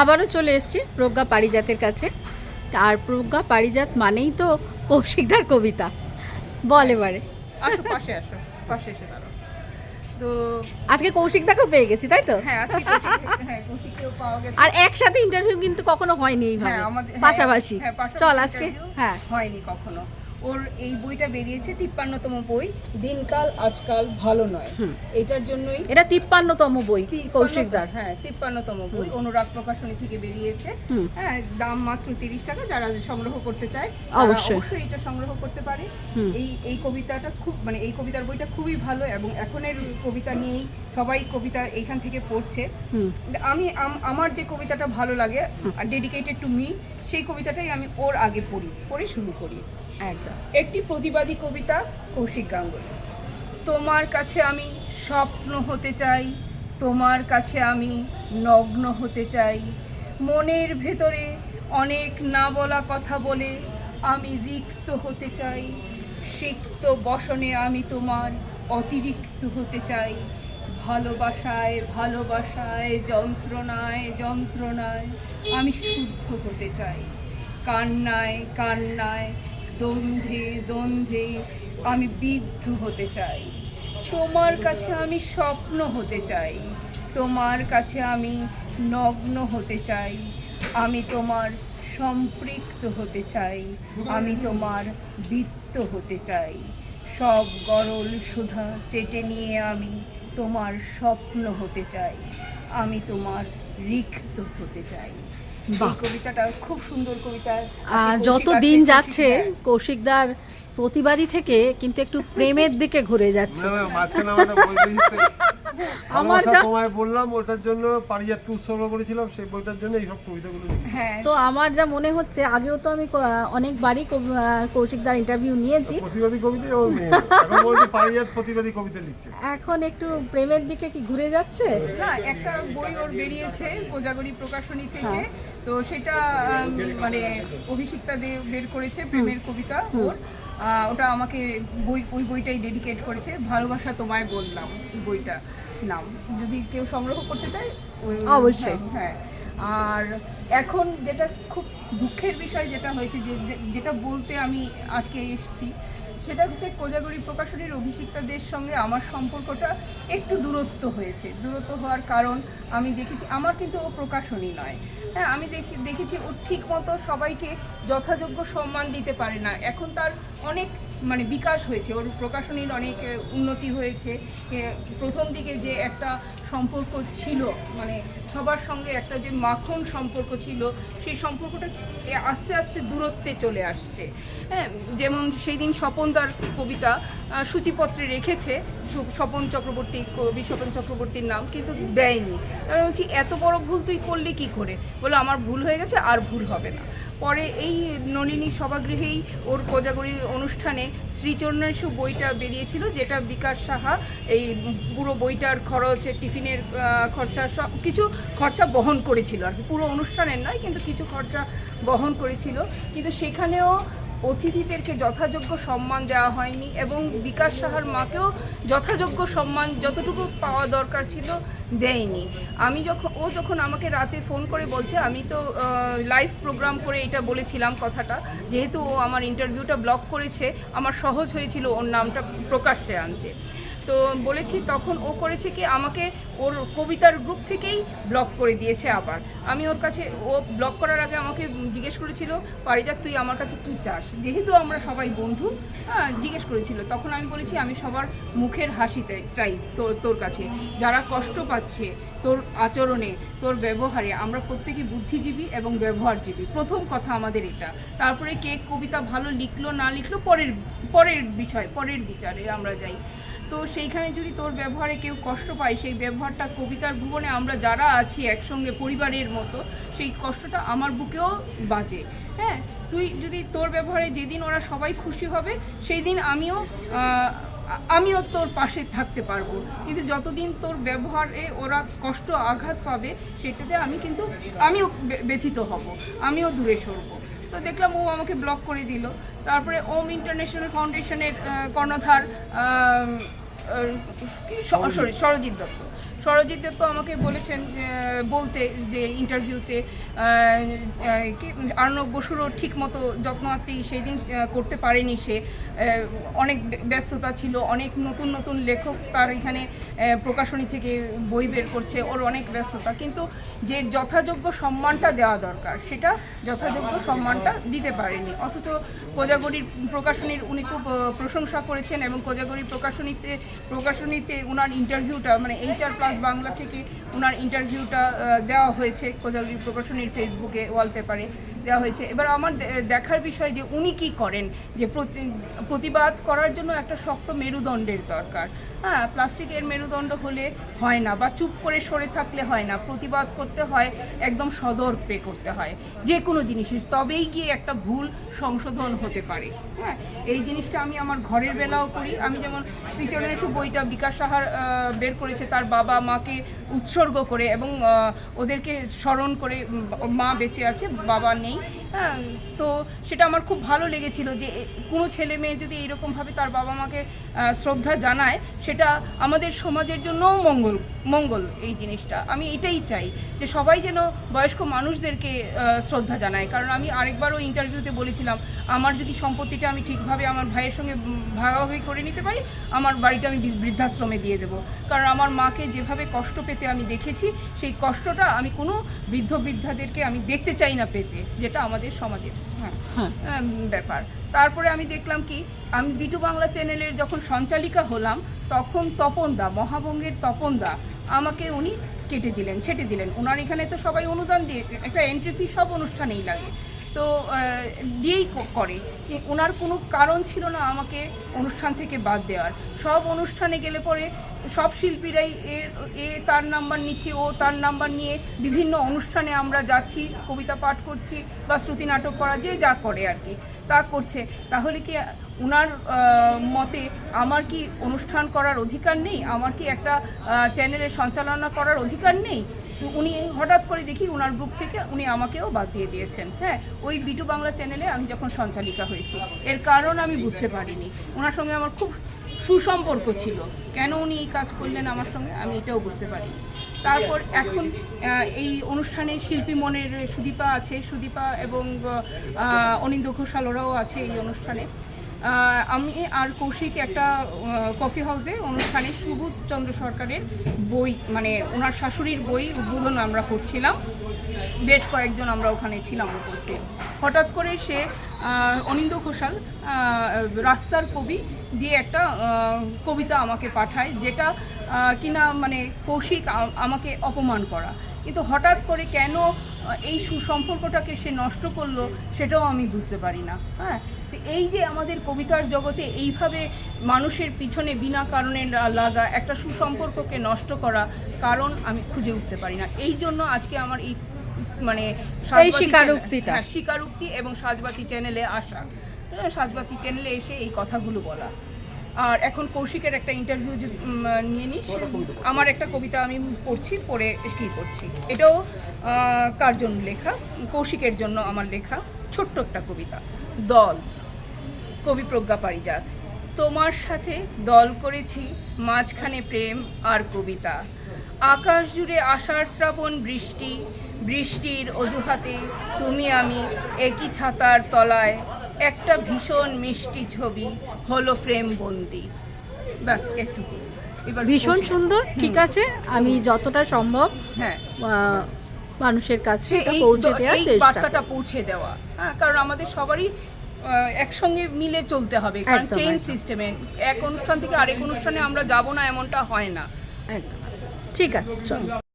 আবারও চলে এসেছি প্রজ্ঞা পারিজাতের কাছে। আর প্রজ্ঞা পারিজাত মানেই তো কৌশিকদার কবিতা। বল এবারে। আসো পাশে আসো পাশে এসে দাঁড়াও। তো আজকে কৌশিকদাকেও পেয়ে গেছি তাই তো? হ্যাঁ আজকে হ্যাঁ কৌশিককেও পাওয়া গেছে। আর একসাথে ইন্টারভিউ কিন্তু কখনো হয়নি এইভাবে। হ্যাঁ, পাশাপাশি। চল আজকে। হ্যাঁ। হয়নি কখনো। ওর এই বইটা বেরিয়েছে তিপ্পান্নতম বই দিনকাল আজকাল ভালো নয়। এটার জন্যই এটা তিপ্পান্নতম বই কৌশিকদার হ্যাঁ তিপ্পান্নতম বই। অনুরাগ প্রকাশনী থেকে বেরিয়েছে। হ্যাঁ দাম মাত্র তিরিশ টাকা যারা সংগ্রহ করতে চায়। অবশ্যই। এটা সংগ্রহ করতে পারে। এই এই কবিতাটা খুব মানে এই কবিতার বইটা খুবই ভালো এবং এখনের কবিতা নিয়েই সবাই কবিতা এইখান থেকে পড়ছে। আমি আমার যে কবিতাটা ভালো লাগে আর ডেডিকেটেড টু মি সেই কবিতাটাই আমি ওর আগে পড়ি পড়ে শুরু করি। একদম। একটি প্রতিবাদী কবিতা কৌশিক গাঙ্গুলি। তোমার কাছে আমি স্বপ্ন হতে চাই তোমার কাছে আমি নগ্ন হতে চাই। মনের ভেতরে অনেক না বলা কথা বলে আমি রিক্ত হতে চাই। সিক্ত বসনে আমি তোমার অতিরিক্ত হতে চাই। ভালোবাসায় ভালোবাসায়, যন্ত্রণায় যন্ত্রণায় আমি শুদ্ধ হতে চাই। কান্নায় কান্নায়, দ্বন্দ্বে দ্বন্দ্বে আমি বিদ্ধ হতে চাই। তোমার কাছে আমি স্বপ্ন হতে চাই। তোমার কাছে আমি নগ্ন হতে চাই। আমি তোমার সম্পৃক্ত হতে চাই। আমি তোমার বৃত্ত হতে চাই। সব গরল সুধা চেটে নিয়ে আমি তোমার স্বপ্ন হতে চাই। আমি তোমার রিক্ত হতে চাই। কবিতাটা খুব সুন্দর কবিতা। যত দিন যাচ্ছে। কৌশিকদার প্রতিবাদী থেকে কিন্তু একটু প্রেমের দিকে ঘুরে যাচ্ছে। আমার যা তোমায় বললাম ওটার জন্য পারিজাত উৎসর্গ করেছিলাম সেই বইটার জন্য এইসব কবিতাগুলো হ্যাঁ। তো আমার যা মনে হচ্ছে আগেও তো আমি অনেকবারই কৌশিকদার ইন্টারভিউ নিয়েছি। প্রতিবাদী কবিতা এখন বলছে পারিজাত প্রতিবাদী কবিতা লিখছে। এখন একটু প্রেমের দিকে কি ঘুরে যাচ্ছে? না একটা বই ওর বেরিয়েছে কোজাগরি প্রকাশনী থেকে। তো সেটা মানে অভিষিক্তা দে বের করেছে প্রেমের কবিতা ওর। ওটা আমাকে বই ওই বইটাই ডেডিকেট করেছে ভালোবাসা তোমায় বললাম বইটা নাম যদি কেউ সংগ্রহ করতে চায় অবশ্যই। হ্যাঁ, হ্যাঁ আর এখন যেটা খুব দুঃখের বিষয় যেটা হয়েছে যে যে- যেটা বলতে আমি আজকে এসেছি সেটা হচ্ছে কোজাগরি প্রকাশনীর অভিষিক্তাদের সঙ্গে আমার সম্পর্কটা একটু দূরত্ব হয়েছে। দূরত্ব হওয়ার কারণ আমি দেখেছি, আমার কিন্তু ও প্রকাশনী নয়। হ্যাঁ আমি দেখি, দেখেছি ও ঠিক মতো সবাইকে যথাযোগ্য সম্মান দিতে পারে না। এখন তার অনেক মানে বিকাশ হয়েছে, ওর প্রকাশনীর অনেক উন্নতি হয়েছে। প্রথম দিকে যে একটা সম্পর্ক ছিল মানে সবার সঙ্গে একটা যে মাখন সম্পর্ক ছিল, সেই সম্পর্কটা আস্তে আস্তে দূরত্বে চলে আসছে। হ্যাঁ যেমন সেই দিন স্বপনদার কবিতা সূচিপত্রে রেখেছে স্বপন চক্রবর্তী কবি, স্বপন চক্রবর্তীর নাম কিন্তু দেয়নি। আমি বলছি, এত বড় ভুল তুই করলি কি করে? বলে, আমার ভুল হয়ে গেছে, আর ভুল হবে না। পরে এই নলিনী সভাগৃহেই ওর কোজাগরি অনুষ্ঠানে শ্রীচরণেশু বইটা বেরিয়েছিল, যেটা বিকাশ সাহা, এই পুরো বইটার খরচ টিফিনের খরচা, সব কিছু খরচা বহন করেছিল আর পুরো অনুষ্ঠানের নয়, কিন্তু কিছু খরচা বহন করেছিল। কিন্তু সেখানেও অতিথিদেরকে যথাযোগ্য সম্মান দেওয়া হয়নি এবং বিকাশ সাহার মাকেও যথাযোগ্য সম্মান যতটুকু পাওয়া দরকার ছিল দেয়নি। আমি যখন, ও যখন আমাকে রাতে ফোন করে বলছে, আমি তো লাইভ প্রোগ্রাম করে এটা বলেছিলাম কথাটা। যেহেতু ও আমার ইন্টারভিউটা ব্লক করেছে, আমার সহজ হয়েছিল ওর নামটা প্রকাশ্যে আনতে। তো বলেছি, তখন ও করেছে কি, আমাকে ওর কবিতার গ্রুপ থেকেই ব্লক করে দিয়েছে আবার। আমি ওর কাছে, ও ব্লক করার আগে আমাকে জিজ্ঞেস করেছিল, পারিজাত, তুই আমার কাছে কি চাস? যেহেতু আমরা সবাই বন্ধু হ্যাঁ জিজ্ঞেস করেছিল। তখন আমি বলেছি, আমি সবার মুখের হাসিতে চাই তো, তোর কাছে। যারা কষ্ট পাচ্ছে তোর আচরণে, তোর ব্যবহারে, আমরা প্রত্যেকে বুদ্ধিজীবী এবং ব্যবহারজীবী। প্রথম কথা আমাদের এটা। তারপরে কে কবিতা ভালো লিখলো, না লিখলো, পরের পরের বিষয়, পরের বিচারে আমরা যাই। তো সেইখানে যদি তোর ব্যবহারে কেউ কষ্ট পায়, সেই ব্যবহারটা কবিতার ভুবনে আমরা যারা আছি একসঙ্গে পরিবারের মতো, সেই কষ্টটা আমার বুকেও বাজে। হ্যাঁ তুই যদি তোর ব্যবহারে যেদিন ওরা সবাই খুশি হবে সেই দিন আমিও আমিও তোর পাশে থাকতে পারব। কিন্তু যতদিন তোর ব্যবহারে ওরা কষ্ট আঘাত পাবে, সেটাতে আমি কিন্তু, আমিও ব্যথিত হব, আমিও দূরে সরবো। তো দেখলাম ও আমাকে ব্লক করে দিল। তারপরে ওম ইন্টারন্যাশনাল ফাউন্ডেশনের আহ, কর্ণধার সরি সরজিৎ দত্ত সরজিৎ তো আমাকে বলেছেন বলতে যে ইন্টারভিউতে আর্ণব বসুরও ঠিক মতো যত্নার্থী সেই দিন করতে পারেনি সে। অনেক ব্যস্ততা ছিল, অনেক নতুন নতুন লেখক তার এখানে প্রকাশনী থেকে বই বের করছে, ওর অনেক ব্যস্ততা। কিন্তু যে যথাযোগ্য সম্মানটা দেওয়া দরকার, সেটা যথাযোগ্য সম্মানটা দিতে পারেনি। অথচ কোজাগরির প্রকাশনীর উনি খুব প্রশংসা করেছেন এবং কোজাগরি প্রকাশনীতে প্রকাশনীতে ওনার ইন্টারভিউটা মানে এইচআর প্লাস বাংলা থেকে ওনার ইন্টারভিউটা দেওয়া হয়েছে কোজাগরি প্রকাশনীর ফেসবুকে ওয়ালপেপারে দেওয়া হয়েছে। এবার আমার দেখার বিষয় যে উনি কি করেন, যে প্রতি- প্রতিবাদ করার জন্য একটা শক্ত মেরুদণ্ডের দরকার। হ্যাঁ প্লাস্টিকের মেরুদণ্ড হলে হয় না বা চুপ করে সরে থাকলে হয় না। প্রতিবাদ করতে হয়, একদম সদর পে করতে হয়। যে কোনো জিনিসের তবেই গিয়ে একটা ভুল সংশোধন হতে পারে। হ্যাঁ এই জিনিসটা আমি আমার ঘরের বেলাও করি। আমি যেমন শ্রীচরণেশু বইটা বিকাশ সাহার বের করেছে তার বাবা মাকে উৎসর্গ করে এবং ওদেরকে স্মরণ করে মা বেঁচে আছে, বাবা নেই। হ্যাঁ তো সেটা আমার খুব ভালো লেগেছিল যে কোনো ছেলে মেয়ে যদি এইরকমভাবে তার বাবা মাকে শ্রদ্ধা জানায়, সেটা আমাদের সমাজের জন্যও মঙ্গল মঙ্গল এই জিনিসটা। আমি এটাই চাই যে সবাই যেন বয়স্ক মানুষদেরকে শ্রদ্ধা জানায় কারণ আমি আরেকবারও ইন্টারভিউতে বলেছিলাম আমার যদি সম্পত্তিটা আমি ঠিকভাবে আমার ভাইয়ের সঙ্গে ভাগাভাগি করে নিতে পারি আমার বাড়িটা আমি বৃদ্ধাশ্রমে দিয়ে দেবো। কারণ আমার মাকে যেভাবে কষ্ট পেতে আমি দেখেছি সেই কষ্টটা আমি কোনো বৃদ্ধ বৃদ্ধাদেরকে আমি দেখতে চাই না পেতে যেটা আমাদের সমাজের হ্যাঁ হ্যাঁ। ব্যাপার। তারপরে আমি দেখলাম কি আমি বিটু বাংলা চ্যানেলের যখন সঞ্চালিকা হলাম তখন তপনদা মহাবঙ্গের তপনদা আমাকে উনি কেটে দিলেন, ছেটে দিলেন। ওনার এখানে তো সবাই অনুদান দিয়ে, একটা এন্ট্রি ফি সব অনুষ্ঠানেই লাগে। তো দিয়েই করে। ওনার কোনো কারণ ছিল না আমাকে অনুষ্ঠান থেকে বাদ দেওয়ার। সব অনুষ্ঠানে গেলে পরে সব শিল্পীরাই এ এ তার নাম্বার নিচ্ছে, ও তার নাম্বার নিয়ে বিভিন্ন অনুষ্ঠানে আমরা যাচ্ছি, কবিতা পাঠ করছি বা শ্রুতি নাটক করা, যে যা করে আর কি, তা করছে। তাহলে কি ওনার মতে আমার কি অনুষ্ঠান করার অধিকার নেই? আমার কি একটা চ্যানেলের সঞ্চালনা করার অধিকার নেই? উনি হঠাৎ করে দেখি ওনার গ্রুপ থেকে উনি আমাকেও বাদ দিয়ে দিয়েছেন। হ্যাঁ ওই বিটু বাংলা চ্যানেলে আমি যখন সঞ্চালিকা হয়েছি, এর কারণ আমি বুঝতে পারিনি। ওনার সঙ্গে আমার খুব সুসম্পর্ক ছিল। কেন উনি এই কাজ করলেন আমার সঙ্গে, আমি এটাও বুঝতে পারিনি। তারপর এখন এই অনুষ্ঠানে শিল্পী মনের সুদীপা আছে, সুদীপা এবং অনিন্দ ঘোষাল ওরাও আছে এই অনুষ্ঠানে। আমি আর কৌশিক একটা কফি হাউসে অনুষ্ঠানে সুবোধ চন্দ্র সরকারের বই মানে ওনার শাশুড়ির বই উদ্বোধন আমরা করছিলাম। বেশ কয়েকজন আমরা ওখানে ছিলাম উপস্থিত। হঠাৎ করে সে অনিন্দ ঘোষাল রাস্তার কবি দিয়ে একটা কবিতা আমাকে পাঠায়, যেটা কিনা মানে কৌশিক আমাকে অপমান করা। কিন্তু হঠাৎ করে কেন এই সুসম্পর্কটাকে সে নষ্ট করল সেটাও আমি বুঝতে পারি না হ্যাঁ? তো এই যে আমাদের কবিতার জগতে এইভাবে মানুষের পিছনে বিনা কারণে লাগা একটা সুসম্পর্ককে নষ্ট করা কারণ আমি খুঁজে উঠতে পারি না। এই জন্য আজকে আমার এই মানে স্বীকারোক্তিটা। হ্যাঁ, স্বীকারোক্তি এবং সাজবাতি চ্যানেলে আসা হ্যাঁ, সাজবাতি চ্যানেলে এসে এই কথাগুলো বলা। আর এখন কৌশিকের একটা ইন্টারভিউ নিয়ে নিস, আমার একটা কবিতা আমি পড়ছি, পড়ে কী করছি। এটাও কার জন্য লেখা? কৌশিকের জন্য আমার লেখা ছোট্ট একটা কবিতা। দল, কবি প্রজ্ঞা পারিজাত, তোমার সাথে দল করেছি, মাঝখানে প্রেম আর কবিতা। আকাশ জুড়ে আষাঢ় শ্রাবণ বৃষ্টি, বৃষ্টির অজুহাতে তুমি আমি একই ছাতার তলায় একটা ভীষণ মিষ্টি ছবি হলো ফ্রেম বন্দি। ব্যাস একটু এবার ভীষণ সুন্দর ঠিক আছে আমি যতটা সম্ভব হ্যাঁ। মানুষের কাছে পৌঁছে দেওয়ার চেষ্টা বার্তাটা পৌঁছে দেওয়া। হ্যাঁ কারণ আমাদের সবারই একসঙ্গে মিলে চলতে হবে কারণ চেইন সিস্টেমে এক অনুষ্ঠান থেকে আরেক অনুষ্ঠানে আমরা যাব না এমনটা হয় না। একদম। ঠিক আছে চলো।